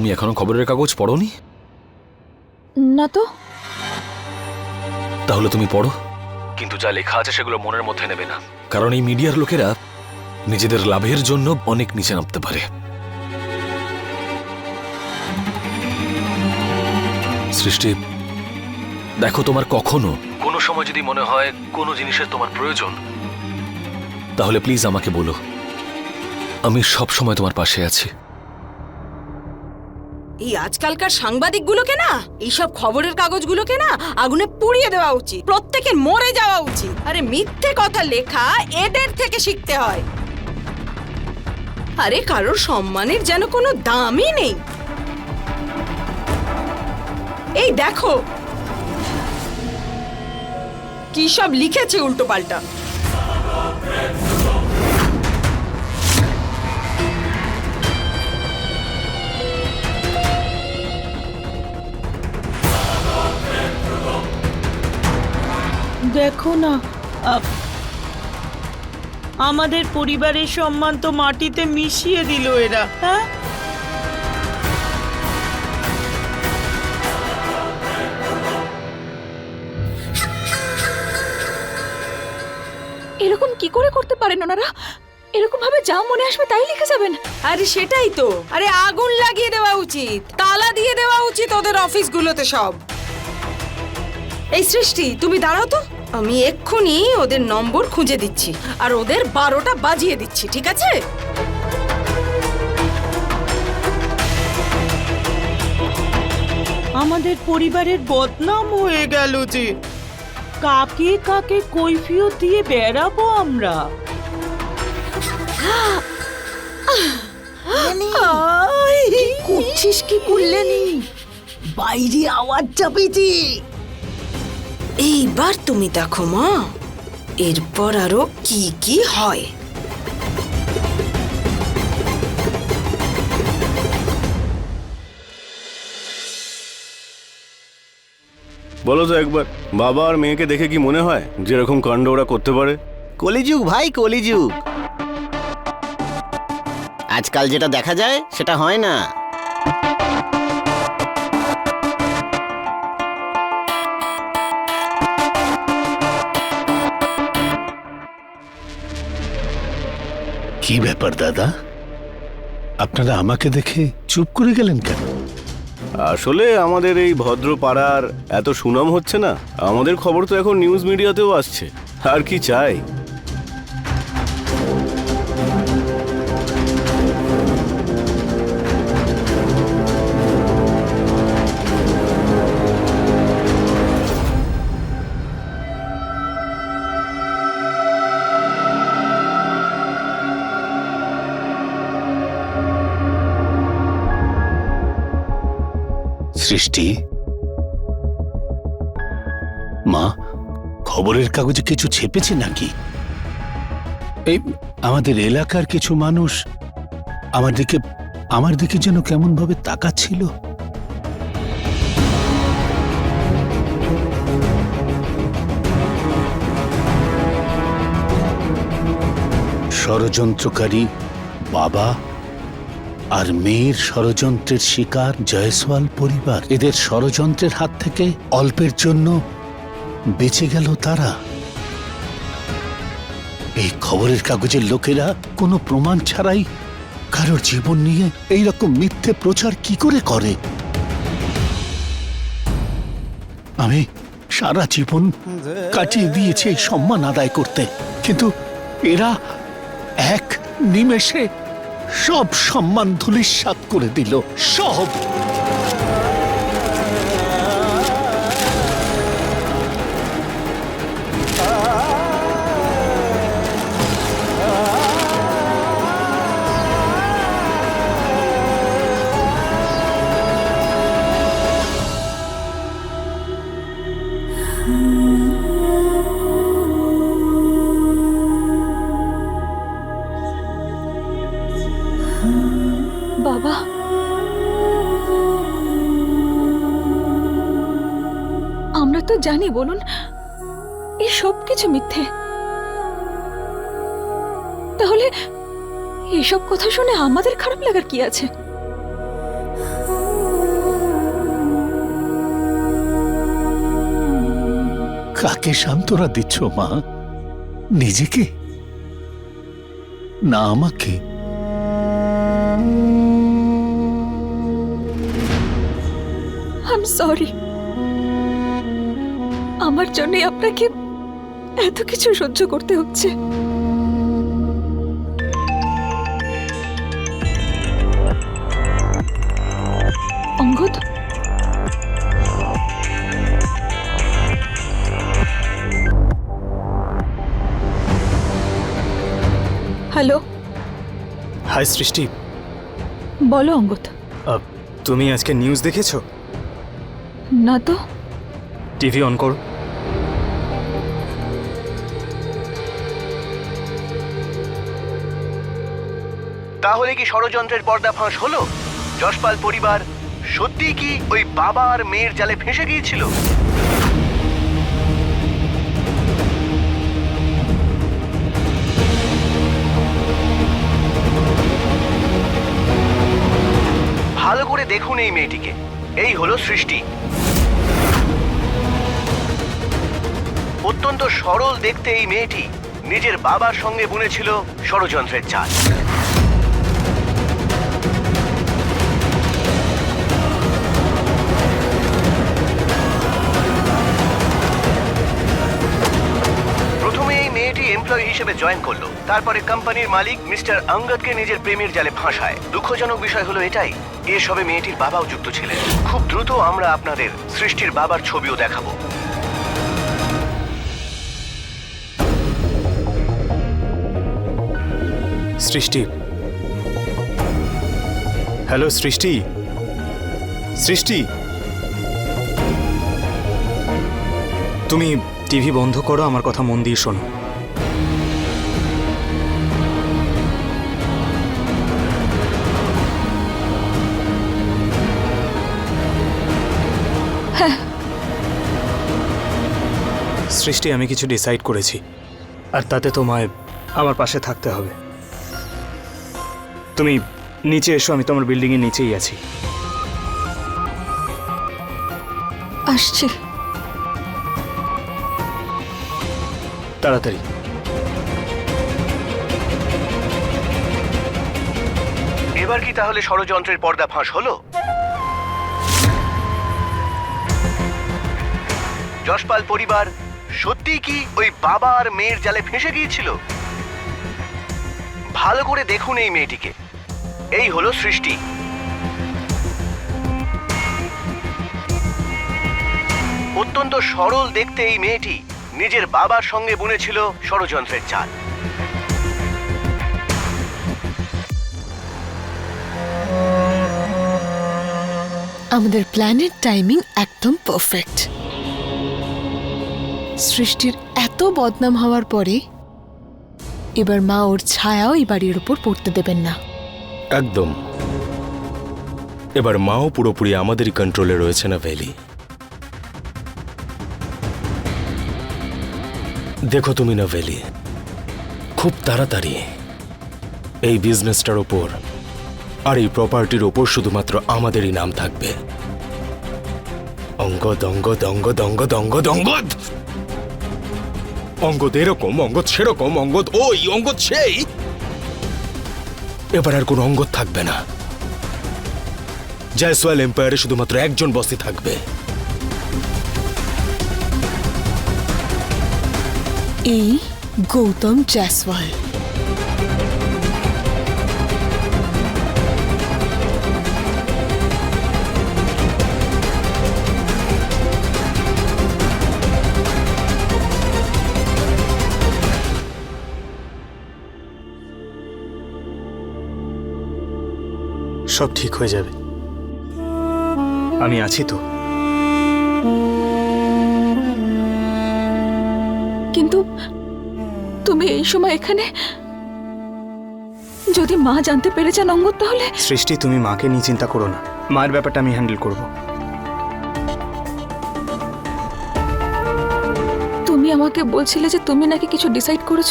তুমি এখনও খবরের কাগজ পড়োনি? না তো। তাহলে তুমি পড়ো। কিন্তু যা লেখা আছে সেগুলো মনের মধ্যে নেবে না। কারণ এই মিডিয়ার লোকেরা নিজেদের লাভের জন্য অনেক নিচে নামতে পারে। সৃষ্টি দেখো তোমার কখনো কোনো সময় যদি মনে হয় কোনো জিনিসের তোমার প্রয়োজন তাহলে প্লিজ আমাকে বলো। আমি সব সময় তোমার পাশে আছি। এই আজকালকার সাংবাদিকগুলোকে না, এইসব খবরের কাগজগুলোকে না আগুনে পুড়িয়ে দেওয়া উচিত, প্রত্যেকের মরে যাওয়া উচিত। আরে মিথ্যে কথা লেখা এদের থেকে শিখতে হয়। আরে কারোর সম্মানের যেন কোনো দামই নেই। এই দেখো। কি সব লিখেছে উল্টো পাল্টা দেখো না। আমাদের পরিবারের সম্মান তো মাটিতে মিশিয়ে দিল এরা হ্যাঁ? এরকম কি করে করতে পারেন ওনারা? এরকম ভাবে যা মনে আসবে তাই লিখে যাবেন। আরে সেটাই তো। আরে আগুন লাগিয়ে দেওয়া উচিত। তালা দিয়ে দেওয়া উচিত ওদের অফিসগুলোতে সব। এই সৃষ্টি তুমি দাঁড়াও তো। আমি এক্ষুনি ওদের নম্বর খুঁজে দিচ্ছি আর ওদের বারোটা বাজিয়ে দিচ্ছি ঠিক আছে? আমাদের পরিবারের বদনাম হয়ে গেল যে কাকে কাকে কৈফিয়ত দিয়ে বেড়াবো আমরা। করছিস কি করলেনি বাইরে আওয়াজ যে এইবার তুমি দেখো মা। এরপর আরও কি কি হয়। বলো তো একবার বাবা আর মেয়েকে দেখে কি মনে হয় যেরকম কাণ্ড ওরা করতে পারে? কলিযুগ ভাই কলিযুগ। আজকাল যেটা দেখা যায় সেটা হয় না। কি ব্যাপার, দাদা? আপনারা আমাকে দেখে চুপ করে গেলেন কেন? আসলে আমাদের এই ভদ্র পাড়ার এত সুনাম হচ্ছে না। আমাদের খবর তো এখন নিউজ মিডিয়াতেও আসছে। আর কি চাই? সৃষ্টি? মা, খবরের কাগজে কিছু ছেপেছে নাকি? এই আমাদের এলাকার কিছু মানুষ আমার দিকে আমার দিকে যেন কেমন ভাবে তাকাচ্ছিল। ষড়যন্ত্রকারী বাবা আর মেয়ের ষড়যন্ত্রের শিকার জয়সওয়াল পরিবার এদের ষড়যন্ত্রের হাত থেকে অল্পের জন্য বেঁচে গেল তারা। এই খবরের কাগজের লোকেরা কোনো প্রমাণ ছাড়াই কারোর জীবন নিয়ে এই রকম মিথ্যে প্রচার কি করে করে? আমি সারা জীবন কাটিয়ে দিয়েছি এই সম্মান আদায় করতে। কিন্তু এরা এক নিমেষে সব সম্মান ধুলিস্বাত করে দিল সব। বাবা জানি বলুন এই সব কিছু মিথ্যে। তাহলে এসব কথা শুনে আমাদের খারাপ লাগার কি আছে? কাকে সান্ত্বনা দিচ্ছ মা? নিজেকে? না আমাকে? I'm সরি আমার জন্য আপনাকে এত কিছু সহ্য করতে হচ্ছে। অঙ্গদ? হ্যালো? হাই সৃষ্টি। বলো অঙ্গদ। আহ, তুমি আজকে নিউজ দেখেছ? না তো। টিভি অন করো। তাহলে কি ষড়যন্ত্রের পর্দা ফাঁস হলো? যশপাল পরিবার সত্যি কি ওই বাবা আর মেয়ের জালে ফেঁসে গিয়েছিল? ভালো করে দেখুন এই মেয়েটিকে। এই হলো সৃষ্টি। অত্যন্ত সরল দেখতে এই মেয়েটি নিজের বাবার সঙ্গে বুনেছিল ষড়যন্ত্রের চাল। এমপ্লয়ি হিসেবে জয়েন করল। তারপরে কোম্পানির মালিক মিস্টার অঙ্গদকে নিজের প্রেমের জালে ফাঁসায়। দুঃখজনক বিষয় হলো এটাই এসবে মেয়েটির বাবাও যুক্ত ছিলেন। খুব দ্রুত আমরা আপনাদের সৃষ্টির বাবার ছবিও দেখাবো। সৃষ্টি। হ্যালো, সৃষ্টি। সৃষ্টি। তুমি টিভি বন্ধ করো, আমার কথা মন দিয়ে শোনো। সৃষ্টি আমি কিছু ডিসাইড করেছি। আর তাতে তোমায় আমার পাশে থাকতে হবে। তুমি নিচে এসো আমি তোমার বিল্ডিং এর নিচেই আছি। আসছি। তাড়াতাড়ি। এবার কি তাহলে ষড়যন্ত্রের পর্দা ফাঁস হলো? যশপাল পরিবার সত্যি কি ওই বাবা আর মেয়ের জালে ফেঁসে গিয়েছিল? ভালো করে দেখুন এই মেয়েটিকে। এই হলো সৃষ্টি। অত্যন্ত সরল দেখতে এই মেয়েটি নিজের বাবার সঙ্গে বুনেছিল ষড়যন্ত্রের চাল। আমাদের প্ল্যানের টাইমিং একদম পারফেক্ট সৃষ্টির এত বদনাম হওয়ার পরে এবার মা ওর ছায়াও এই বাড়ির উপর পড়তে দেবেন না। একদম। এবার মাও পুরোপুরি আমাদেরই কন্ট্রোলে রয়েছে না ভ্যালি দেখো তুমি না ভ্যালি খুব তাড়াতাড়ি এই বিজনেসটার ওপর আর এই প্রপার্টির ওপর শুধুমাত্র আমাদেরই নাম থাকবে। অঙ্গদ অঙ্গদ অঙ্গদ অঙ্গদ অঙ্গদ অঙ্গদ অঙ্গদ এরকম, অঙ্গদ সেরকম, অঙ্গদ ওই, অঙ্গদ সেই। এবার আর কোনো অঙ্গদ থাকবে না। জয়সওয়াল এম্পায়ারে শুধুমাত্র একজন বসই থাকবে। এই গৌতম জয়সওয়াল। সব ঠিক হয়ে যাবে। আমি আছি তো। কিন্তু তুমি এই সময় এখানে? যদি মা জানতে পেরে যান অঙ্গদ তাহলে সৃষ্টি তুমি মাকে নিয়ে চিন্তা করো না। মায়ের ব্যাপারটা আমি হ্যান্ডেল করব। তুমি আমাকে বলছিলে যে তুমি নাকি কিছু ডিসাইড করেছ?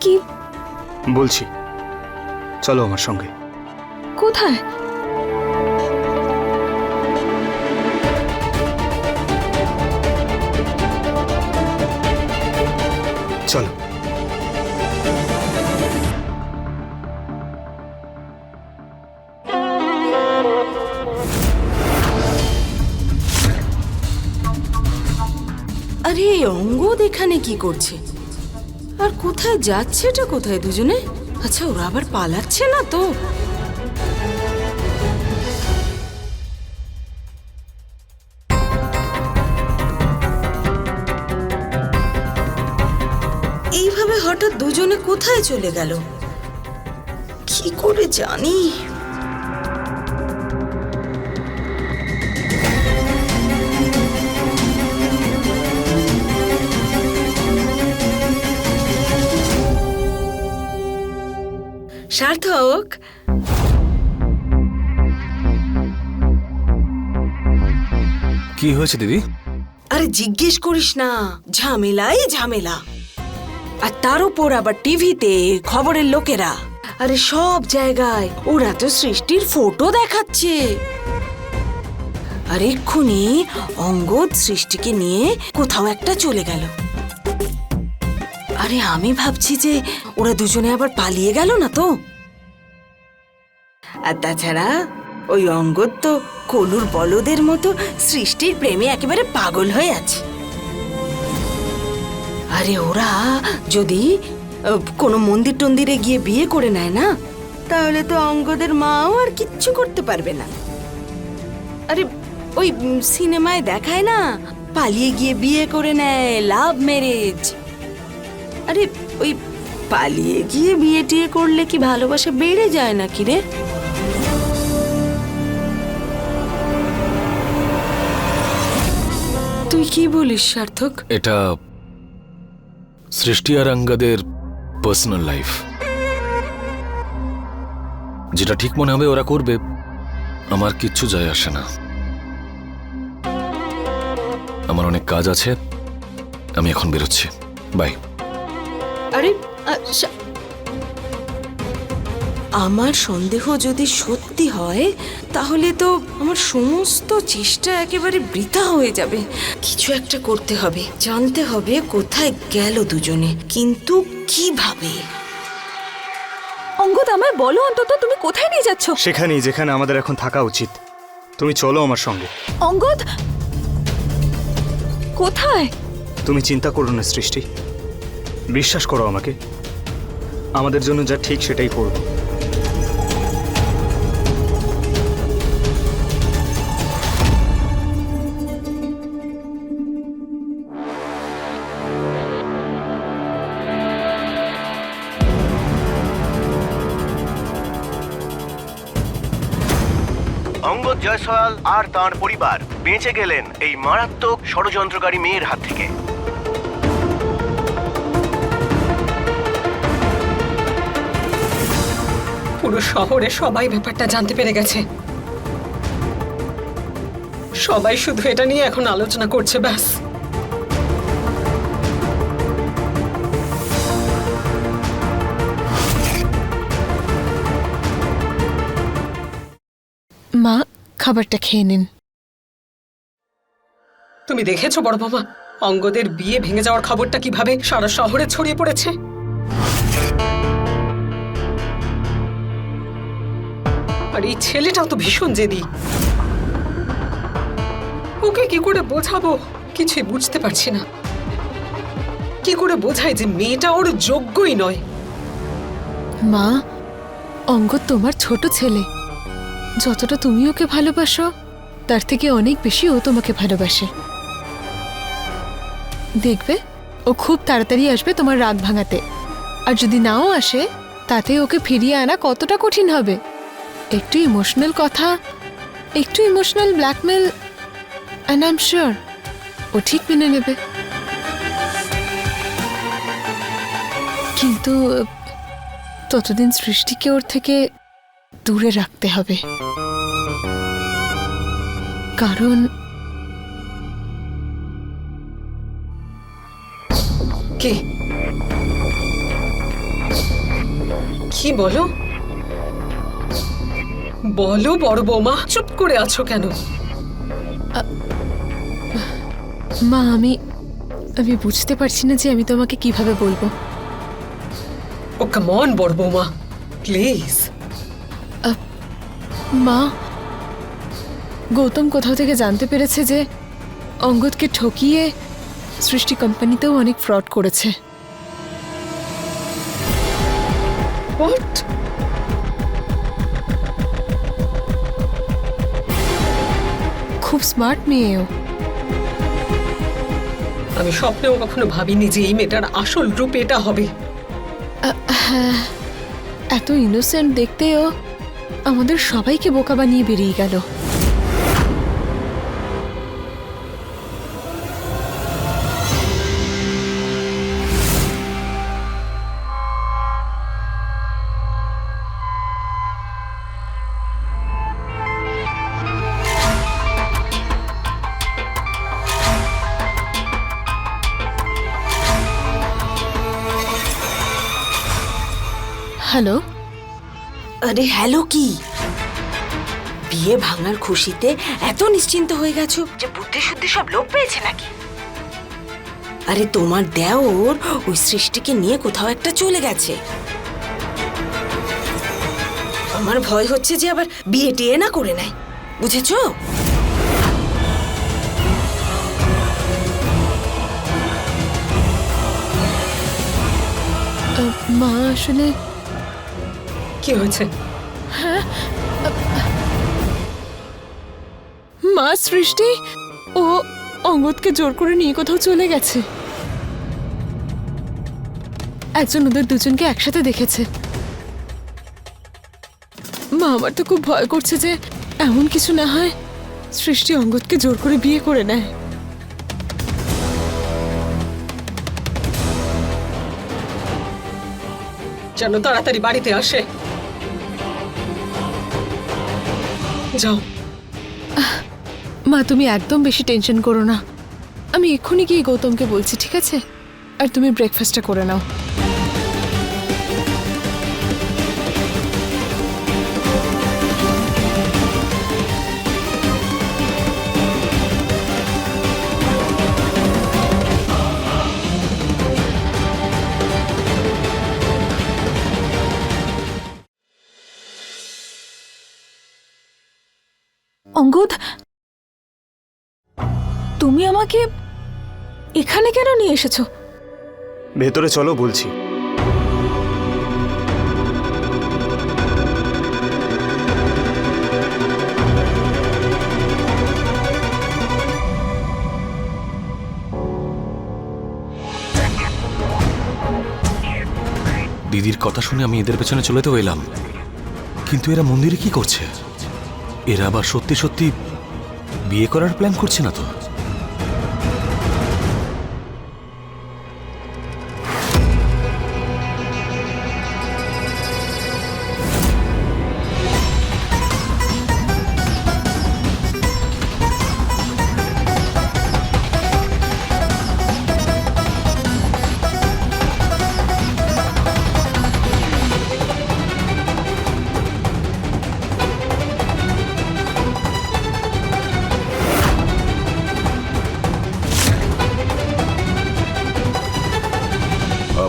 কি বলছি। চলো আমার সঙ্গে। কোথায়? চলো। আরে অঙ্গদ এখানে কি করছে? আর কোথায় যাচ্ছেটা কোথায় দুজনে? আচ্ছা ওরা আবার পালা তো? এইভাবে হঠাৎ দুজনে কোথায় চলে গেল? কি করে জানি? সার্থক? কি হয়েছে দিদি? আরে জিজ্ঞেস করিস না ঝামেলাই ঝামেলা। আর তার উপর আবার টিভিতে খবরের লোকেরা। আরে সব জায়গায় ওরা তো সৃষ্টির ফটো দেখাচ্ছে। আর এক্ষুনি অঙ্গদ সৃষ্টিকে নিয়ে কোথাও একটা চলে গেল। আরে আমি ভাবছি যে ওরা দুজনে আবার পালিয়ে গেল না তো। আর তাছাড়া ওই অঙ্গদ তো কলুর বলদের মতো সৃষ্টির প্রেমে একেবারে পাগল হয়ে আছে। আরে ওরা যদি কোনো মন্দির টন্দিরে গিয়ে বিয়ে করে নেয় না, তাহলে তো অঙ্গদের মাও আর কিচ্ছু করতে পারবে না। আরে ওই সিনেমায় দেখায় না, পালিয়ে গিয়ে বিয়ে করে নেয়, লাভ ম্যারেজ। আরে, ওই পালিয়ে গিয়ে বিয়ে টিয়ে করলে কি ভালোবাসা বেড়ে যায় নাকি রে? তুই কি বলিস, সার্থক? এটা সৃষ্টি আর আঙ্গাদের পার্সোনাল লাইফ যেটা ঠিক মনে হবে ওরা করবে, আমার কিচ্ছু যায় আসে না। আমার অনেক কাজ আছে, আমি এখন বেরোচ্ছি। বাই। আরে আমার সন্দেহ যদি সত্যি হয় তাহলে তো আমার সমস্ত চেষ্টা একেবারে বৃথা হয়ে যাবে। কিছু একটা করতে হবে জানতে হবে কোথায় গেল দুজনে কিন্তু কীভাবে? অঙ্গদ আমায় বলো অন্তত তুমি কোথায় নিয়ে যাচ্ছ? সেখানেই যেখানে আমাদের এখন থাকা উচিত। তুমি চলো আমার সঙ্গে। অঙ্গদ কোথায়? তুমি চিন্তা করো না সৃষ্টি। বিশ্বাস করো আমাকে। আমাদের জন্য যা ঠিক সেটাই করব। অঙ্গদ জয়সওয়াল আর তার পরিবার বেঁচে গেলেন এই মারাত্মক ষড়যন্ত্রকারী মেয়ের হাত থেকে। পুরো শহরে সবাই ব্যাপারটা জানতে পেরে গেছে। সবাই শুধু এটা নিয়ে এখন আলোচনা করছে ব্যাস। মা খাবারটা খেয়ে নিন। তুমি দেখেছ বড় মামা? অঙ্গদের বিয়ে ভেঙে যাওয়ার খবরটা কীভাবে সারা শহরে ছড়িয়ে পড়েছে? আর এই ছেলেটাও তো ভীষণ জেদি। ওকে কি করে বোঝাবো? কিছুই বুঝতে পারছি না। কি করে বোঝায় যে মেয়েটা ওর যোগ্যই নয়? মা, অঙ্গ তোমার ছোট ছেলে। যতটা তুমি ওকে ভালোবাসো, তার থেকে অনেক বেশি ও তোমাকে ভালোবাসে। দেখবে, ও খুব তাড়াতাড়ি আসবে তোমার রাগ ভাঙাতে। আর যদি নাও আসে, তাতে ওকে ফিরিয়ে আনা কতটা কঠিন হবে? একটু ইমোশনাল কথা, একটু emotional blackmail and I am sure ও ঠিক মেনে নেবে। কিন্তু ততদিন সৃষ্টিকে ওর থেকে দূরে রাখতে হবে। কারণ কি? কি বলো? বলো বড় বৌমা চুপ করে আছো কেন? মা আমি আমি বুঝতে পারছি না যে আমি তোমাকে কীভাবে বলব। ও কামন বড় বৌমা প্লিজ মা গৌতম কোথাও থেকে জানতে পেরেছে যে অঙ্গদকে ঠকিয়ে সৃষ্টি কোম্পানিতেও অনেক ফ্রড করেছে। হোয়াট খুব স্মার্ট মেয়েও। আমি স্বপ্নেও কখনো ভাবিনি যে এই মেয়েটার আসল রূপ এটা হবে। এত ইনোসেন্ট দেখতেও আমাদের সবাইকে বোকা বানিয়ে বেরিয়ে গেল। হ্যালো? আরে হ্যালো কি? বিয়ে ভাঙার খুশিতে এত নিশ্চিন্ত হয়ে গেছো যে বুদ্ধি শুদ্ধি সব লোপ পেয়েছে নাকি? আরে তোমার দেওর ওই সৃষ্টিকে নিয়ে কোথাও একটা চলে গেছে। আমার ভয় হচ্ছে যে আবার বিয়ে টিয়ে না করে নেয়। বুঝেছ? মা আসলে কি হয়েছে? মা সৃষ্টি? ও অঙ্গদকে জোর করে নিয়ে কোথাও চলে গেছে। একজন ওদের দুজনকে একসাথে দেখেছে। মা আমার তো খুব ভয় করছে যে এমন কিছু না হয় সৃষ্টি অঙ্গদকে জোর করে বিয়ে করে নেয়। যেন তাড়াতাড়ি বাড়িতে আসে। যাও। মা, তুমি একদম বেশি টেনশন করো না। আমি এক্ষুনি গিয়ে গৌতমকে বলছি, ঠিক আছে? আর তুমি ব্রেকফাস্টটা করে নাও। অঙ্গদ? তুমি আমাকে এখানে কেন নিয়ে এসেছ? ভেতরে চলো বলছি। দিদির কথা শুনে আমি এদের পেছনে চলে তো এলাম। কিন্তু এরা মন্দিরে কি করছে? এরা আবার সত্যি সত্যি বিয়ে করার প্ল্যান করছে না তো?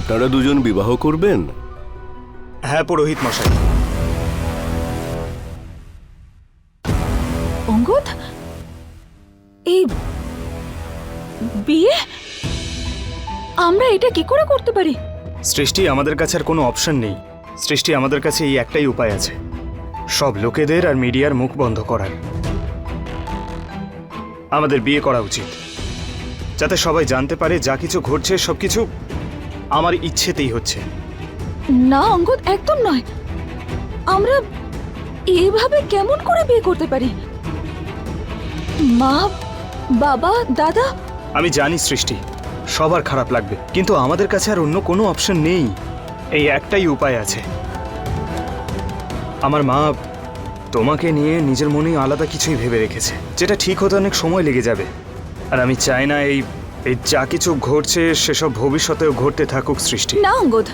আপনারা দুজন বিবাহ করবেন? হ্যাঁ পুরোহিত মশাই। অঙ্গদ এই বিয়ে? আমরা এটা কি করে করতে পারি? সৃষ্টি আমাদের কাছে আর কোনো অপশন নেই। সৃষ্টি আমাদের কাছে এই একটাই উপায় আছে। সব লোকেদের আর মিডিয়ার মুখ বন্ধ করার। আমাদের বিয়ে করা উচিত। যাতে সবাই জানতে পারে যা কিছু ঘটছে সবকিছু আমার ইচ্ছেতেই হচ্ছে। না অঙ্গদ একদম নয়। আমরা এইভাবে কেমন করে বিয়ে করতে পারি? মা বাবা দাদা? আমি জানি সৃষ্টি সবার খারাপ লাগবে কিন্তু আমাদের কাছে আর অন্য কোনো অপশন নেই। এই একটাই উপায় আছে। আমার মা তোমাকে নিয়ে নিজের মনেই আলাদা কিছুই ভেবে রেখেছে যেটা ঠিক হতে অনেক সময় লেগে যাবে। আর আমি চাই না এই এই যা কিছু ঘটছে সেসব ভবিষ্যতেও ঘটতে থাকুক সৃষ্টি। না অঙ্গদ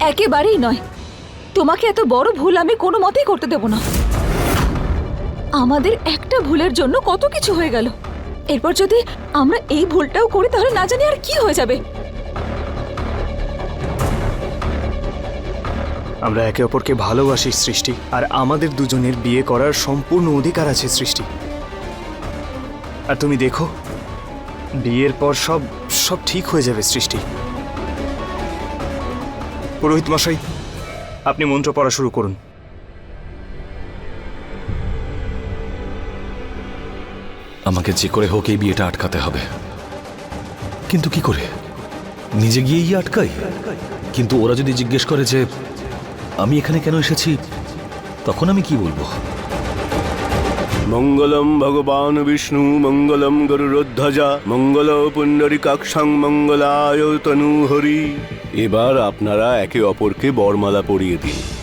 একেবারেই নয়। তোমাকে এত বড় ভুল আমি কোনো মতেই করতে দেব না। আমাদের একটা ভুলের জন্য কত কিছু হয়ে গেল। এরপর যদি আমরা এই ভুলটাও করি তাহলে না জানি আর কি হয়ে যাবে। আমরা একে অপরকে ভালোবাসি সৃষ্টি আর আমাদের দুজনের বিয়ে করার সম্পূর্ণ অধিকার আছে সৃষ্টি। আর তুমি দেখো বিয়ের পর সব সব ঠিক হয়ে যাবে সৃষ্টি। পুরোহিত মশাই, আপনি মন্ত্র পড়া শুরু করুন। আমাকে যে করে হোক এই বিয়েটা আটকাতে হবে। কিন্তু কি করে? নিজে গিয়েই আটকাই? কিন্তু ওরা যদি জিজ্ঞেস করে যে, আমি এখানে কেন এসেছি? তখন আমি কি বলব? মঙ্গলম ভগবান বিষ্ণু, মঙ্গলম গরুরোধ্বজা, মঙ্গল পুণ্ডরিকাক্ষাং মঙ্গলায় তনু হরি। এবার আপনারা একে অপরকে বরমালা পরিয়ে দিন।